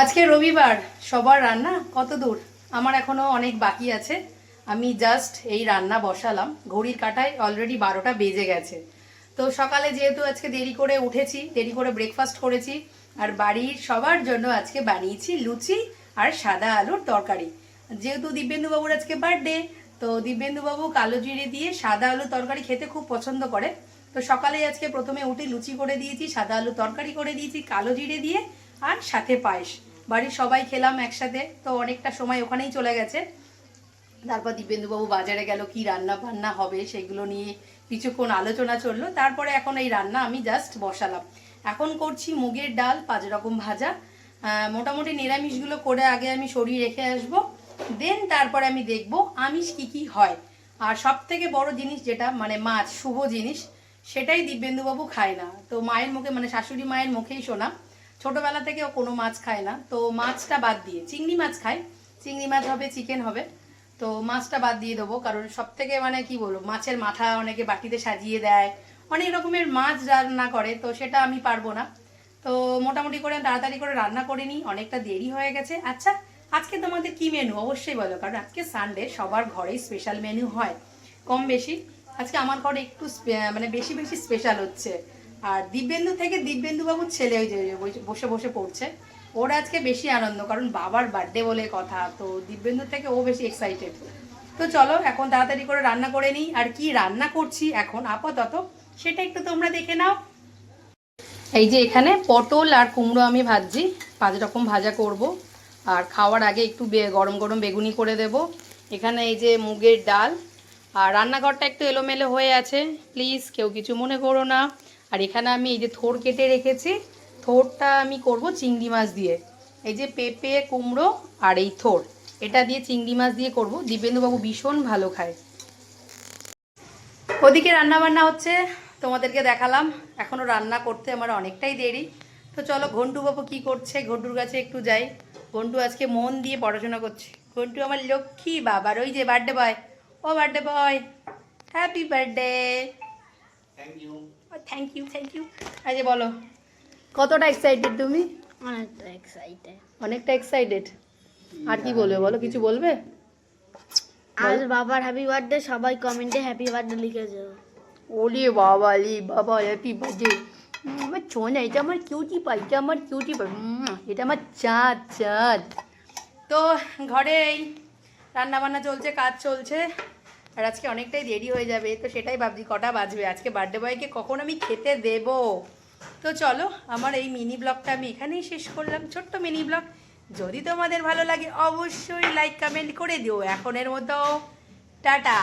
আজকে রবিবার, সবার রান্না কত দূর? আমার এখনও অনেক বাকি আছে। আমি জাস্ট এই রান্না বসালাম। ঘড়ির কাটায় অলরেডি বারোটা বেজে গেছে। তো সকালে যেহেতু আজকে দেরি করে উঠেছি, দেরি করে ব্রেকফাস্ট করেছি, আর বাড়ির সবার জন্য আজকে বানিয়েছি লুচি আর সাদা আলুর তরকারি। যেহেতু দিব্যেন্দুবাবুর আজকে বার্থডে তো দিব্যেন্দুবাবু কালো জিরে দিয়ে সাদা আলু তরকারি খেতে খুব পছন্দ করে। তো সকালে আজকে প্রথমে উঠে লুচি করে দিয়েছি, সাদা আলু তরকারি করে দিয়েছি, কালো জিরে দিয়ে, আর সাথে পায়েস। বাড়ির সবাই খেলাম একসাথে, তো অনেকটা সময় ওখানেই চলে গেছে। তারপর দিব্যেন্দুবাবু বাজারে গেল, কি রান্না বান্না হবে সেগুলো নিয়ে কিছুক্ষণ আলোচনা চলল। তারপরে এখন এই রান্না আমি জাস্ট বসালাম। এখন করছি মুগের ডাল, পাঁচ রকম ভাজা। মোটামুটি নিরামিষগুলো করে আগে আমি সরিয়ে রেখে আসব। দেন তারপরে আমি দেখব আমিষ কি কি হয়। আর সব থেকে বড় জিনিস যেটা মানে মাছ, শুভ জিনিস, সেটাই দিব্যেন্দুবাবু খায় না। তো মায়ের মুখে মানে শাশুড়ি মায়ের মুখেই শোনা ছোটবেলা থেকে ও কোনো মাছ খায় না। তো মাছটা বাদ দিয়ে, চিংড়ি মাছ খায়। চিংড়ি মাছ হবে, চিকেন হবে। তো মাছটা বাদ দিয়ে দেবো, কারণ সব থেকে মানে কি বলব, মাছের মাথা অনেকে বাটিতে সাজিয়ে দেয়। অনেক রকমের মাছ রান্না করে, তো সেটা আমি পারব না। তো মোটামুটি করে তাড়াতাড়ি করে রান্না করে নিই, অনেকটা দেরি হয়ে গেছে। আচ্ছা আজকে তোমাদের কি মেনু অবশ্যই বলো, কারণ আজকে সানডে সবার ঘরেই স্পেশাল মেনু হয়, কম বেশি। আজকে আমার ঘরে একটু মানে বেশি বেশি স্পেশাল হচ্ছে। আর দিব্যেন্দু থেকে দিব্যেন্দু বাবুর ছেলে ওই যে বসে- বসে পড়ছে। ওর আজকে বেশি আনন্দ, কারণ বাবার বার্থডে বলে কথা, তো দিব্যেন্দু থেকে ও বেশি এক্সাইটেড তো চলো, এখন তাড়াতাড়ি করে রান্না করে নিই। আর কি রান্না করছি এখন, আপাতত সেটা একটু তোমরা দেখে নাও। এই যে এখানে পটল আর কুমড়ো আমি ভাজছি, পাঁচ রকম ভাজা করব। আর খাওয়ার আগে একটু গরম গরম বেগুনি করে দেব। এখানে এই যে মুগের ডাল। আর রান্নাঘরটা একটু এলোমেলো হয়ে আছে। প্লিজ কেউ কিছু মনে করো না। আর এখানে আমি এই যে থোর কেটে রেখেছি, থোরটা আমি করব চিংড়ি মাছ দিয়ে। এই যে পেঁপে, কুমড়ো আর এই থোর, এটা দিয়ে চিংড়ি মাছ দিয়ে করব। দিব্যেন্দুবাবু ভীষণ ভালো খায়। ওদিকে রান্না বান্না হচ্ছে, তোমাদেরকে দেখালাম। এখনও রান্না করতে আমার অনেকটাই দেরি। তো চলো ঘন্টু বাবু কি করছে? ঘন্টুর কাছে একটু যাই। ঘন্টু আজকে মন দিয়ে পড়াশোনা করছে। ঘন্টু আমার লক্ষ্মী বাবার, ওই যে birthday boy. O birthday boy, happy birthday. Thank you thank you thank you আচ্ছা বলো। কতটা এক্সাইটেড তুমি? অনেকটা এক্সাইটেড অনেকটা এক্সাইটেড আর কি বলবে? বলো কিছু বলবে? আজ বাবার হ্যাপি বার্থডে সবাই কমেন্টে হ্যাপি বার্থডে লিখেছে ওরে বাবা লি বাবা হ্যাপি বার্থডে আমার সোনা এটা আমার কিউটি পাই এটা আমার কিউটি পাই এটা আমার চাঁদ চাঁদ। তো ঘরে এই রান্না বান্না চলছে কাজ চলছে। আর আজকে অনেকটাই দেরি হয়ে যাবে, তো সেটাই ভাবছি কটা বাজবে? আজকে বার্থডে বয়কে কখন আমি খেতে দেব? তো চলো, আমার এই মিনি ব্লগটা আমি এখানেই শেষ করলাম, ছোট্ট মিনি ব্লগ যদি তোমাদের ভালো লাগে, অবশ্যই লাইক কমেন্ট করে দিও। এখনের মতো, টাটা।